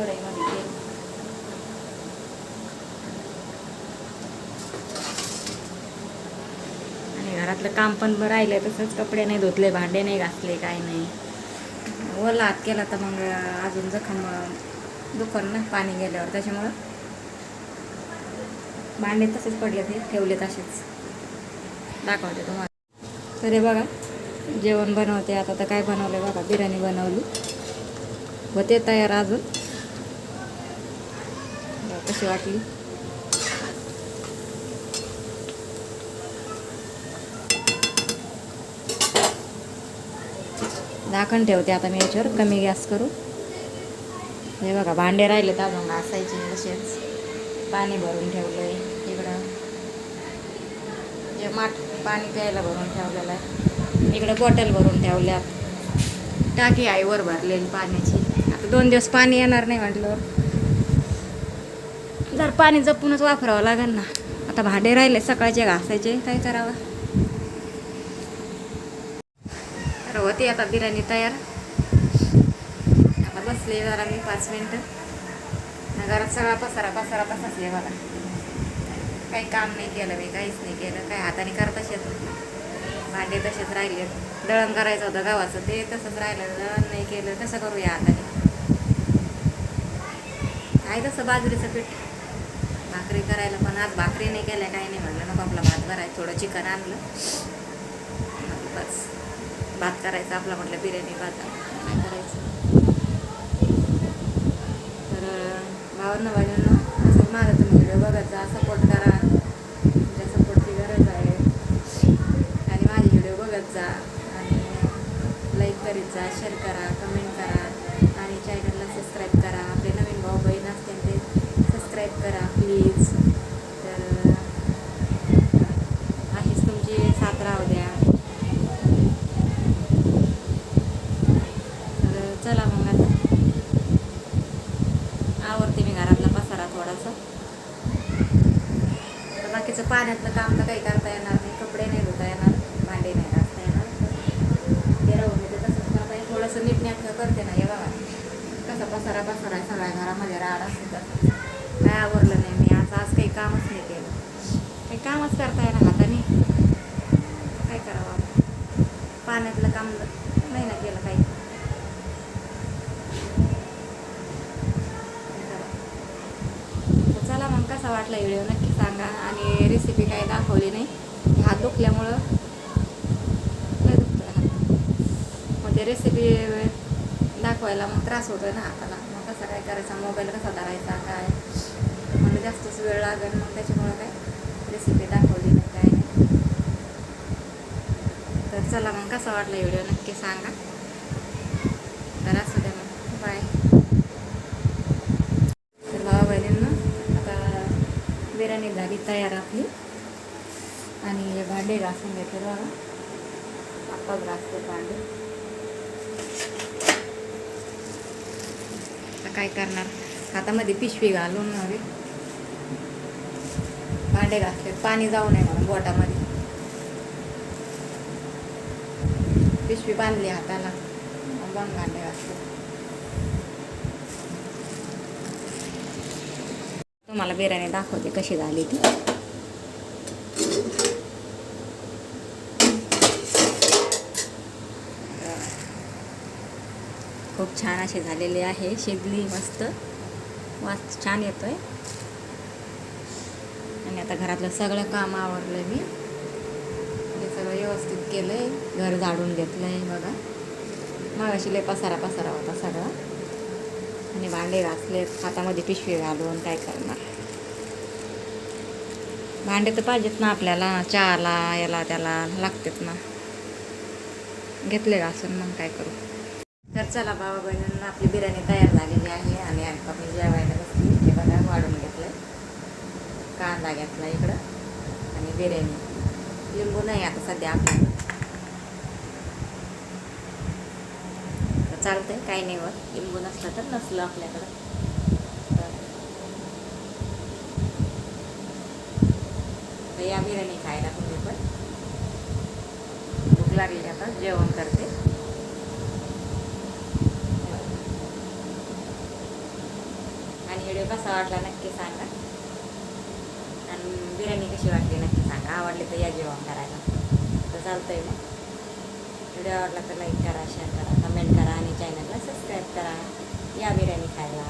कढईमध्ये आणि घरातलं काम पण राहिलं तसंच कपडे नाही धुतले भांडे नाही घातले काय नाही. ओला आत केला तर मग अजून जखम दुखन ना पाणी गेल्यावर. त्याच्यामुळं भांडे तसेच पडले ते ठेवले तसेच दाखवते तुम्हाला. तरी बघा जेवण बनवते आता. तर काय बनवलं बघा बिर्याणी बनवली. व ते तयार अजून. कशी वाटली दाखण ठेवते आता मी याच्यावर. कमी गॅस करू. हे बघा भांडे राहिले तर अजून घासायचे तसेच. पाणी भरून ठेवलं आहे इकडं. जे माठ पाणी प्यायला भरून ठेवलेलं आहे. इकडं बॉटल भरून ठेवल्यात. टाकी आहे वर भरलेली पाण्याची. आता दोन दिवस पाणी येणार नाही म्हटल्यावर. जर पाणी जपूनच वापरावं लागेल ना. आता भांडे राहिले सकाळचे घासायचे काय करावं? तर होती आता बिर्याणी तयार. आता बसले जरा मी पाच मिनटं. घरात सगळा पसारा पसारा तसाच आहे मला काही काम नाही केलं मी काहीच नाही केलं. काही हाताने करताच येत भांडे तसेच राहिले. दळण करायचं होतं गावाचं ते तसंच राहिलं. दळण नाही केलं कसं करूया हाताने. आहे तसं बाजरीचं पीठ. भाकरी करायला पण आज भाकरी नाही केल्या काही नाही म्हटलं नको आपला भात भरायचं थोडं चिकन आणलं. बस. भात करायचा आपला म्हटलं बिर्याणी भात. काय करायचं? तर भावांना भाज्यांना असं माझा तुम्ही व्हिडिओ बघत जा सपोर्ट करा. तुमच्या सपोर्टची गरज आहे. आणि माझे व्हिडिओ बघत जा. आणि लाईक करीत जा शेअर करा आणि चॅनलला सबस्क्राईब करा आपले नवीन भाऊ बहीण असतील ते सबस्क्राईब करा प्लीज तर अशीच तुमची साथ राहू द्या. तर चला मग आता. आवडते मी घरातला पसारा थोडासा. तर बाकीचं पाण्यातलं काम तर काही करता येणार नाही कपडे नाही धुता येणार भांडे नाही घासता येणार. ते राहून ते तसंच करता येईल. थोडंसं नीटनेटकं करते ना हे बघा. कसा पसारा पसारा सगळ्या घरामध्ये राहत असते काय आवरलं नाही मी आज आज काही कामच नाही केलं काही कामच करता येणार हाताने काय करावं पाण्यातलं काम नाही ना केलं काही. चला मग कसा वाटला व्हिडिओ? नक्की सांगा. आणि रेसिपी काही दाखवली नाही. हात दुखल्यामुळं. लय दुखतो हात. मग ते रेसिपी दाखवायला मग त्रास होतो ना हाताला. मग कसा काय करायचा? मोबाईल कसा धरायचा? काय? मला जास्तच वेळ लागेल मग त्याच्यामुळं काय? रेसिपी दाखवली नाही काय नाही. तर चला मग कसा वाटला व्हिडिओ नक्की सांगा. तर असू द्या मग. बाय तर भावा बहिणींना आता बिर्याणी झाली तयार आपली. आणि हे भांडे घासून घेते बघा आत्ताच घासते भांडे. आता काय करणार? हातामध्ये पिशवी घालून हवी. भांडे घासले. पाणी जाऊ नये म्हणून बोटामध्ये. पिशवी बांधली हाताला. मग भांडे घातले तुम्हाला बिर्याणी दाखवते कशी झाली ती. खूप छान अशी झालेली आहे. शिजली मस्त. वास छान येतोय. आता घरातलं सगळं काम आवरलं मी. हे सगळं व्यवस्थित केलं आहे घर झाडून घेतलं आहे बघा. मागाशी लय पसारा पसारा होता सगळा. आणि भांडे घासले हातामध्ये पिशवी घालून काय करणार? भांडे तर पाहिजेत ना आपल्याला. चहाला याला त्याला लागतात ना. घेतले घासून मग काय करू? तर चला बाबा बहिणींना आपली बिर्याणी तयार झालेली आहे आणि आता मी जेवायला बसली. हे बघा वाढून घेतलंय. कांदा घेतला इकडं आणि बिर्याणी. लिंबू नाही आता सध्या आपल्याला चालतंय काही नाही वर लिंबू नसलं तर नसलं आपल्याकडं. तर या बिर्याणी खायला तुम्ही पण. भूक लागली आता जेवण करते. आणि व्हिडिओ कसा वाटला नक्की सांगा. बिर्याणी कशी वाटली नक्की सांगा. आवडली तर या जेवण करायला. तर चालतं आहे मग. व्हिडिओ आवडला तर लाईक करा शेअर करा कमेंट करा आणि चॅनलला सबस्क्राईब करा. या बिर्याणी खायला.